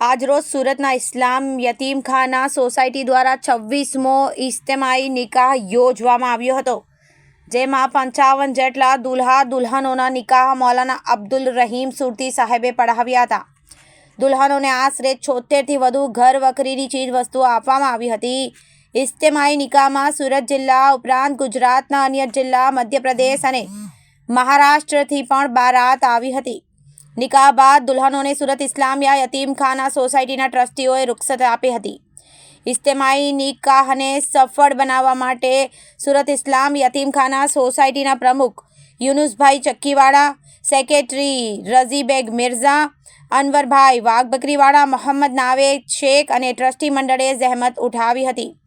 આજરોજ સુરતના ઇસ્લામ યતીમખાના સોસાયટી દ્વારા છવ્વીસમો ઇજ્તમાઈ નિકાહ યોજવામાં આવ્યો હતો, જેમાં પંચાવન જેટલા દુલ્હા દુલ્હનોના નિકાહ મૌલાના અબ્દુલ રહીમ સુરતી સાહેબે પઢાવ્યા હતા. દુલ્હનોને આશરે છોતેરથી વધુ ઘર વખરીની ચીજ વસ્તુઓ આપવામાં આવી હતી. ઇજ્તમાઈ નિકાહમાં સુરત જિલ્લા ઉપરાંત ગુજરાતના અન્ય જિલ્લા મધ્યપ્રદેશ અને મહારાષ્ટ્રથી પણ બારાત આવી હતી. નિકાહ બાદ દુલ્હનોને સુરત ઇસ્લામિયા યતીમખાના સોસાયટીના ટ્રસ્ટીઓએ રૂખસત આપી હતી. ઇજ્તેમાઈ નિકાહને સફળ બનાવવા માટે સુરત ઇસ્લામ યતીમખાના સોસાયટીના પ્રમુખ યુનુસભાઈ ચક્કીવાળા, સેક્રેટરી રઝીબેગ મિર્ઝા, અનવરભાઈ વાઘબકરીવાળા, મોહમ્મદ નાવેદ શેખ અને ટ્રસ્ટી મંડળે જહેમત ઉઠાવી હતી.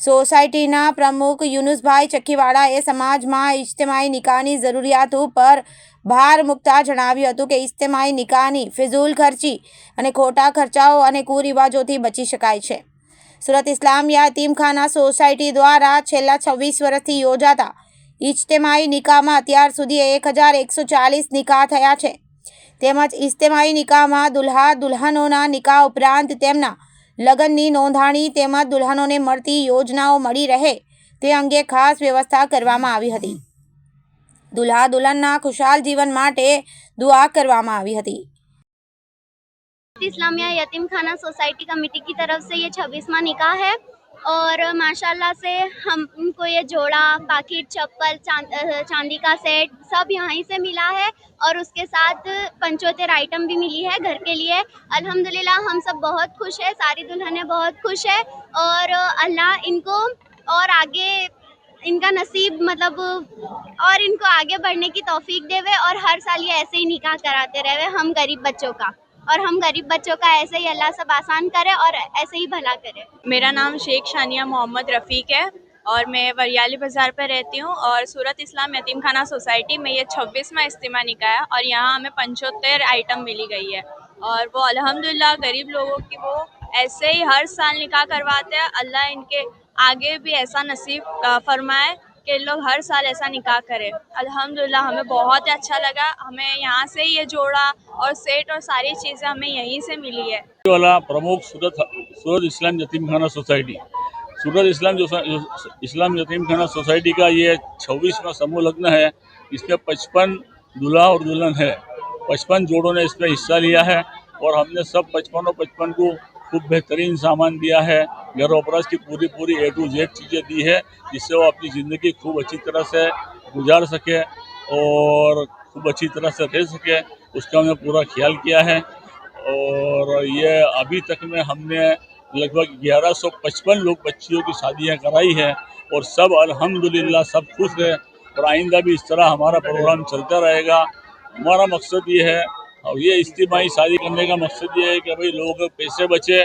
સોસાયટીના પ્રમુખ યુનુસભાઈ ચક્કીવાળાએ સમાજમાં ઇજ્તેમાઈ નિકાહની જરૂરિયાત ઉપર ભાર મૂકતા જણાવ્યું હતું કે ઇજ્તેમાઈ નિકાહની ફિઝૂલ ખર્ચી અને ખોટા ખર્ચાઓ અને કુરિવાજોથી બચી શકાય છે. સુરત ઇસ્લામિયા યતીમખાના સોસાયટી દ્વારા છેલ્લા છવ્વીસ વર્ષથી યોજાતા ઇજ્તેમાઈ નિકાહમાં અત્યાર સુધી એક હજાર એકસો ચાલીસ નિકાહ થયા છે. તેમજ ઇજ્તેમાઈ નિકાહમાં દુલ્હા દુલ્હનોના નિકાહ ઉપરાંત તેમના લગ્નની નોંધાણી તેમજ દુલ્હનોને મળતી યોજનાઓ મળી રહે તે અંગે ખાસ વ્યવસ્થા કરવામાં આવી હતી દુલ્હા દુલ્હનના ખુશાલ જીવન માટે દુઆ કરવામાં આવી હતી इस्लामिया यतीम खाना सोसाइटी कमेटी की तरफ से ये छब्बीसवा निकाह है और माशाल्लाह से हमको ये जोड़ा पाकिट चप्पल चाँद, का सेट सब यहाँ से मिला है और उसके साथ पंचोतेर आइटम भी मिली है घर के लिए। अल्हम्दुलिल्लाह हम सब बहुत खुश है सारी दुल्हनें बहुत खुश है और अल्लाह इनको और आगे इनका नसीब मतलब और इनको आगे बढ़ने की तौफीक देवे और हर साल ये ऐसे ही निकाह कराते रहे हम गरीब बच्चों का। और हम गरीब बच्चों का ऐसे ही अल्लाह सब आसान करे और ऐसे ही भला करे। मेरा नाम शेख शानिया मोहम्मद रफ़ीक है और मैं वरियाली बाज़ार पर रहती हूँ और सूरत इस्लाम यतीम खाना सोसाइटी में ये छब्बीसवा इज्तिमा निकाह है और यहाँ हमें पंचोत्तर आइटम मिली गई है। और वो अल्हम्दुलिल्लाह गरीब लोगों की वो ऐसे ही हर साल निकाह करवाते हैं। अल्लाह इनके आगे भी ऐसा नसीब फरमाए कि लोग हर साल ऐसा निकाह करें। अल्हम्दुलिल्लाह, हमें बहुत अच्छा लगा। हमें यहाँ से ये जोड़ा और सेट और सारी चीज़ें हमें यहीं से मिली है। वाला प्रमुख सूरत सूरत इस्लाम यतीम खाना सोसाइटी। सूरत इस्लाम इस्लाम यतीम खाना सोसाइटी का ये छब्बीसवा समूह लग्न है। इसमें पचपन दूल्हा और दुल्हन है। पचपन जोड़ों ने इसमें हिस्सा लिया है और हमने सब पचपन और पचपन को खूब बेहतरीन सामान दिया है। घर वपराश की पूरी पूरी ए टू जेड चीज़ें दी है, जिससे वो अपनी ज़िंदगी खूब अच्छी तरह से गुजार सके और खूब अच्छी तरह से रह सके, उसका हमने पूरा ख्याल किया है। और ये अभी तक में हमने लगभग 1155 लोग बच्चियों की शादियाँ कराई है और सब अल्हम्दुलिल्लाह सब खुश है और आइंदा भी इस तरह हमारा प्रोग्राम चलता रहेगा। हमारा मकसद ये है और ये इज्तिमाही शादी करने का मकसद ये है कि भाई लोग पैसे बचे,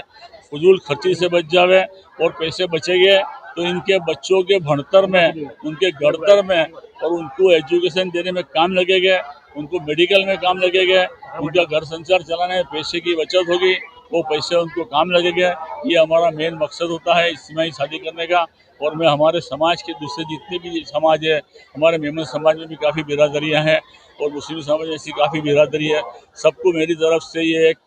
फजूल खर्ची से बच जावे और पैसे बचेंगे तो इनके बच्चों के भणतर में, उनके गढ़तर में और उनको एजुकेशन देने में काम लगेगा, उनको मेडिकल में काम लगेगा, उनका घर संसार चलाने में पैसे की बचत होगी। वो पैसे उनको काम लगेगा ये हमारा मेन मकसद होता है इज्तिमाही शादी करने का। और मैं हमारे समाज के दूसरे जितने भी समाज है हमारे मेमन समाज में भी काफ़ी बिरादरियाँ हैं और मुस्लिम समाज में ऐसी काफ़ी बिरादरी है। सबको मेरी तरफ़ से ये एक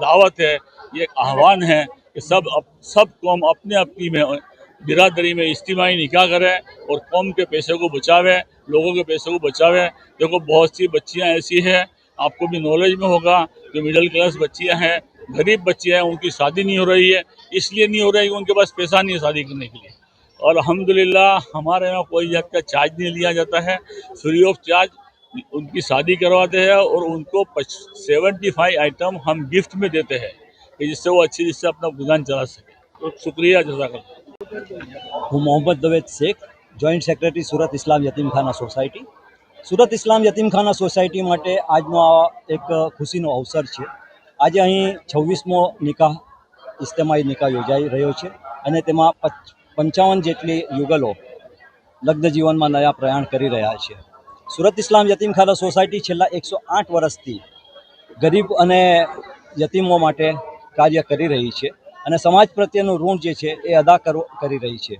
दावत है ये एक आह्वान है कि सब अप, सब कौम अपने अपनी में बिरादरी में इज्तिमाही निकाह करें और कौम के पैसे को बचावें लोगों के पैसे को बचावें। देखो बहुत सी बच्चियाँ ऐसी हैं आपको भी नॉलेज में होगा जो मिडिल क्लास बच्चियाँ हैं, गरीब बच्चे हैं, उनकी शादी नहीं हो रही है, इसलिए नहीं हो रही है उनके पास पैसा नहीं है शादी करने के लिए। और अलहमदिल्ला हमारे यहाँ कोई जात का चार्ज नहीं लिया जाता है। फ्री ऑफ़ चार्ज उनकी शादी करवाते हैं और उनको सेवेंटी फाइव आइटम हम गिफ्ट में देते हैं कि जिससे वो अच्छी, जिससे अपना गुजान चला सके। तो शुक्रिया जजाक हूँ Mohammad Daved Shaikh joint secretary Surat Islam Yatim Khana society Surat Islam Yatimkhana society માટે આજનો આ એક ખુશીનો અવસર છે. આજે અહીં છવ્વીસમો નિકાહ ઇસ્તેમાઈ નિકાહ યોજાઈ રહ્યો છે અને તેમાં પંચાવન જેટલી યુગલો લગ્ન જીવનમાં નયા પ્રયાણ કરી રહ્યા છે. સુરત ઇસ્લામ યતીમખાના સોસાયટી છેલ્લા એકસો આઠ વર્ષથી ગરીબ અને યતીમો માટે કાર્ય કરી રહી છે અને સમાજ પ્રત્યેનું ઋણ જે છે એ અદા કરી રહી છે.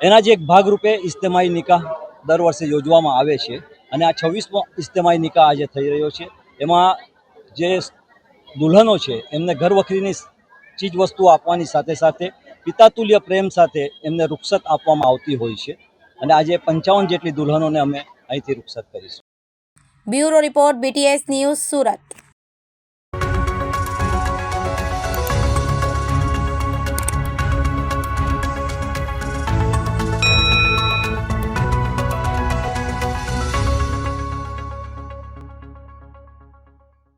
એના જ એક ભાગરૂપે ઇજ્તેમાઈ નિકાહ દર વર્ષે યોજવામાં આવે છે. અને આ છવ્વીસમો ઇજ્તેમાઈ નિકાહ આજે થઈ રહ્યો છે. એમાં જે દુલ્હનો છે, એમને ઘર વખરીની ચીજ વસ્તુ આપવાની સાથે સાથે પિતાતુલ્ય પ્રેમ સાથે એમને રૂક્ષત આપવામાં આવતી હોય છે. અને આજે પંચાવન જેટલી દુલ્હનોને અમે અહીંથી રૂક્ષત કરીશું. Bureau report BTS news Surat.